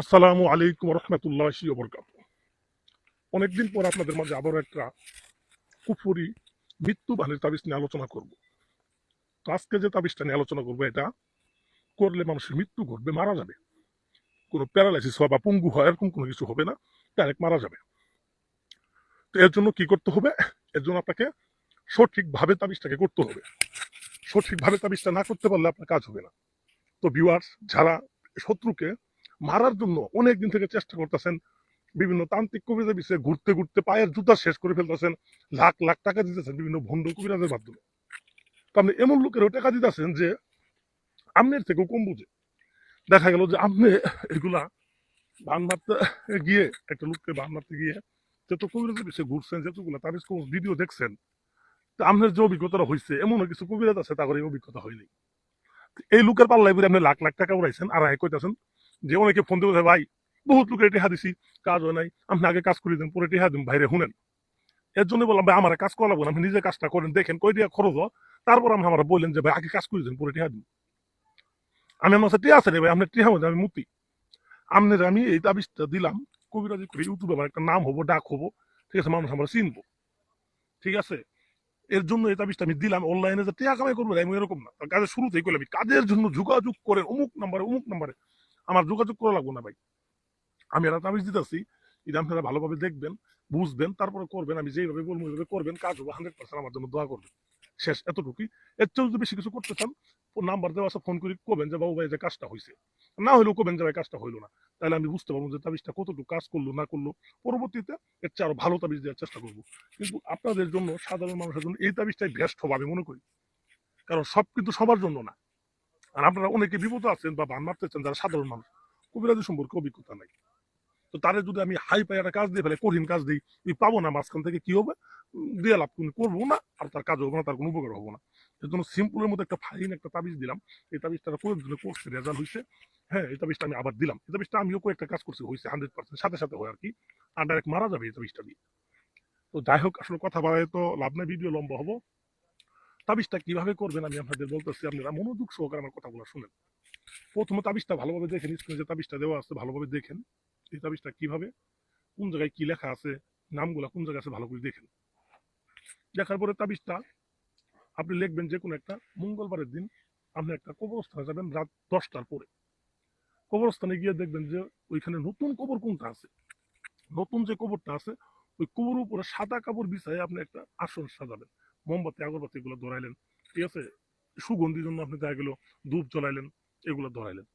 আসসালামু আলাইকুম রহমতুল্লাহ বরকাত অনেকদিন পর আপনাদের মাঝে আবারও একটা কুফুরি মৃত্যু বাণীর তাবিজ নিয়ে আলোচনা করব। তো আজকে যে তাবিজটা নিয়ে আলোচনা করব, এটা করলে মানুষের মৃত্যু ঘটবে, মারা যাবে। কোনো প্যারালাইসিস হয় বা পঙ্গু হয়, এরকম কোনো কিছু হবে না, ডাইরেক্ট মারা যাবে। তো এর জন্য কি করতে হবে? এর জন্য আপনাকে সঠিকভাবে তাবিজটাকে করতে হবে। সঠিকভাবে তাবিজটা না করতে পারলে আপনার কাজ হবে না। তো ভিউয়ার্স যারা শত্রুকে মারার জন্য অনেক দিন থেকে চেষ্টা করতেছেন। বিভিন্ন তান্ত্রিক কবিরাজের বিষয়ে ঘুরতে ঘুরতে পায়ের জুতা শেষ করে ফেলতেছেন। লাখ লাখ টাকা দিতেছেন বিভিন্ন ভণ্ড কবিরাজের মাধ্যমে। তো আপনি এমন লোকেরও টাকা দিতেছেন যে, আমনের থেকেও কম বুঝে। দেখা গেল যে আপনি এগুলা বান মারতে গিয়ে, একটা লোককে বান মারতে গিয়ে যত কবিরাজের বিষয়ে ঘুরছেন, যতগুলো তার ভিডিও দেখছেন, তো আপনার যে অভিজ্ঞতাটা হয়েছে এমনও কিছু কবিরাজ আছে তাদের এই অভিজ্ঞতা হয়নি। এই লোকের পাল্লাই আপনি লাখ লাখ টাকা উড়াইছেন আর কইতাছেন যে অনেকে ফোন দিয়ে ভাই, বহুত লোকের টেহা দিছি, কাজ নাই আপনি আগে কাজ করে দেন, পরে টেহা দিন বাইরে শুনেন। এর জন্য বললাম, ভাই, আমার কাজ করা লাগবে না, আপনি নিজে কাজটা করেন, দেখেন কই দিয়া খরচ হয়? তারপর আমি আমার বললেন যে, ভাই, আগে কাজ করে দেন, পরে টেহা দিন আমি আমার সাথে আছে রে ভাই, আপনার টিহা আমি মুতি। আপনার আমি এই তাবিজটা দিলাম, কবিরাজি করে ইউটিউবে আমার একটা নাম হব, ডাক হব, ঠিক আছে, মানুষ আমরা চিনবো। ঠিক আছে? এর জন্য এই তাবিজটা আমি দিলাম অনলাইনে যে টিয়া কামাই করব আমি এরকম না। কাজের শুরুতেই করলাম কাজের জন্য যোগাযোগ করেন অমুক নাম্বারে অমুক নাম্বারে আমার যোগাযোগ করা লাগবো না ভাই। আমি একটা তাবিজ দিতেছি, এটা আপনারা ভালোভাবে দেখবেন, বুঝবেন, তারপরে করবেন, আমি যেইভাবে বলব ওইভাবে করবেন, কাজ হবে হান্ড্রেড পার্সেন্ট আমার জন্য দোয়া করবেন। শেষ, এতটুকুই। এর চেয়েও যদি বেশি কিছু করতে চান নাম্বার দেওয়া আছে, ফোন করে কবেন যে, বাবু ভাই, যে কাজটা হয়েছে না হলেও কবেন যে, ভাই, কাজটা হইল না। তাহলে আমি বুঝতে পারব যে, তাবিজটা কতটুকু কাজ করল, না করল। পরবর্তীতে এর চেয়ে আরও ভালো তাবিজ দেওয়ার চেষ্টা করব। কিন্তু আপনাদের জন্য, সাধারণ মানুষের জন্য এই তাবিজটাই বেস্ট হবে, আমি মনে করি। কারণ সব কিন্তু সবার জন্য না। আর আপনারা অনেকে বিপদ আছেন বা বান মারতেছেন, যারা সাধারণ মানুষ কবিরাজি সম্পর্কে অভিজ্ঞতা নাই। তো তারে যদি আমি হাই পাই একটা কাজ দিয়ে ফেলে, কঠিন কাজ দিই তুই পাবো না, মাঝখান থেকে কি হবে? দিয়ে লাভ করব না, আর তার কাজ হবে না, তার কোনো উপকার হব না। এর জন্য সিম্পলের মধ্যে একটা ফাইন একটা তাবিজ দিলাম। এই তাবিজটা দিলে করছে রেজাল্ট হয়েছে হ্যাঁ এই তাবিজটা আমি আবার দিলাম। এই তাবিজটা আমিও কয়েকটা কাজ করছি হয়েছে হান্ড্রেড পার্সেন্ট সাথে সাথে হয় আর কি, আর ডাইরেক্ট মারা যাবে এই তাবিজটা দিয়ে। তো যাই হোক, আসলে কথা বাড়ায় তো লাভ নেই ভিডিও লম্বা হব। তাবিজটা কীভাবে করবেন আমি আপনাদের বলতেছি, আপনারা মনোযোগ সহকারে আমার কথাগুলো শুনেন। প্রথমে তাবিজটা ভালোভাবে দেখেন স্ক্রিনে যে তাবিজটা দেওয়া আছে ভালোভাবে দেখেন, এই তাবিজটা কীভাবে, কোন জায়গায় কি লেখা আছে, নামগুলা কোন জায়গায় আছে ভালো করে দেখেন। দেখার পরে তাবিজটা আপনি লিখবেন যে কোনো একটা, মঙ্গলবারের দিন আপনি একটা কবরস্থানে যাবেন রাত দশটার পরে। কবরস্থানে গিয়ে দেখবেন যে ওইখানে নতুন কবর কোনটা আছে। নতুন যে কবরটা আছে, ওই কবর উপরে সাদা কাপড় বিছায় আপনি একটা আসন সাজাবেন। মোমবাতি আগরবাতি এগুলো ধরাইলেন। ঠিক আছে? সুগন্ধির জন্য আপনি দেখা ধূপ জ্বলাইলেন, এগুলো ধরাইলেন।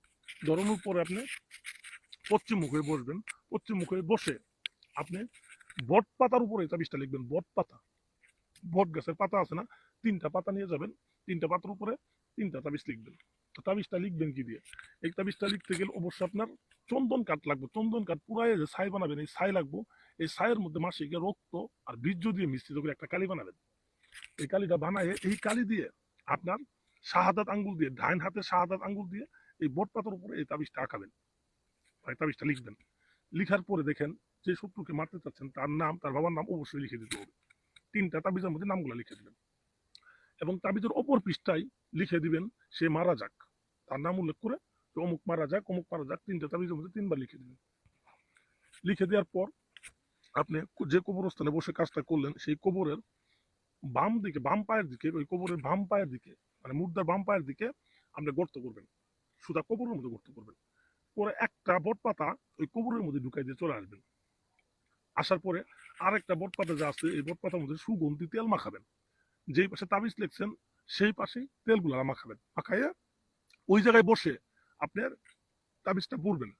ধরানোর পরে আপনি পশ্চিম মুখে বসবেন। পশ্চিম মুখে বসে আপনি বট পাতার উপরে তাবিজটা লিখবেন, বট পাতা। বট গাছের পাতা আছে না? তিনটা পাতা নিয়ে যাবেন। তিনটা পাতার উপরে তিনটা তাবিজ লিখবেন। তো তাবিজটা লিখবেন কি দিয়ে? এই তাবিজটা লিখতে গেলে অবশ্যই আপনার চন্দন কাঠ লাগবে। চন্দন কাঠ পুরাই যে ছাই বানাবেন, এই ছাই লাগবো। এই ছাইয়ের মধ্যে মাসিকে রক্ত আর বীর্য দিয়ে মিশ্রিত করে একটা কালি বানাবেন। এই কালিটা বানায়, এই কালি দিয়ে আপনার শাহাদাত আঙ্গুল দিয়ে ডাইন হাতে শাহাদাত আঙ্গুল দিয়ে এই বট পাতার উপরে এই তাবিজটা আঁকাবেন। এই তাবিজটা লিখবেন। লিখার পরে দেখেন যে শত্রুকে মারতে চাচ্ছেন, তার নাম, তার বাবার নাম অবশ্যই লিখে দিতে হবে। তিনটা তাবিজের মধ্যে নামগুলো লিখে দিবেন। এবং তাবিজের অপর পৃষ্ঠায় লিখে দিবেন, সে মারা যাক। তার নাম উল্লেখ করে যে অমুক মারা যাক, অমুক মারা যাক, তিনটা তাবিজের মধ্যে তিনবার লিখে দিবেন। লিখে দেওয়ার পর আপনি যে কবরস্থানে বসে কাজটা করলেন, সেই কবরের বাম দিকে, বাম পায়ের দিকে, ওই কবরের বাম পায়ের দিকে মানে মুদ্রার বাম পায়ের দিকে আপনি গর্ত করবেন। সুদা কবরের মধ্যে গর্ত করবেন। পরে একটা বট পাতা ওই কবরের মধ্যে ঢুকাই দিয়ে চলে আসবেন। আসার পরে আরেকটা বট পাতা যা আছে, এই বট পাতার মধ্যে সুগন্ধি তেল মাখাবেন। যেই পাশে তাবিজ লিখছেন, সেই পাশেই তেলগুলা মাখাবেন। মাখাইয়া ওই জায়গায় বসে আপনার তাবিজটা পড়বেন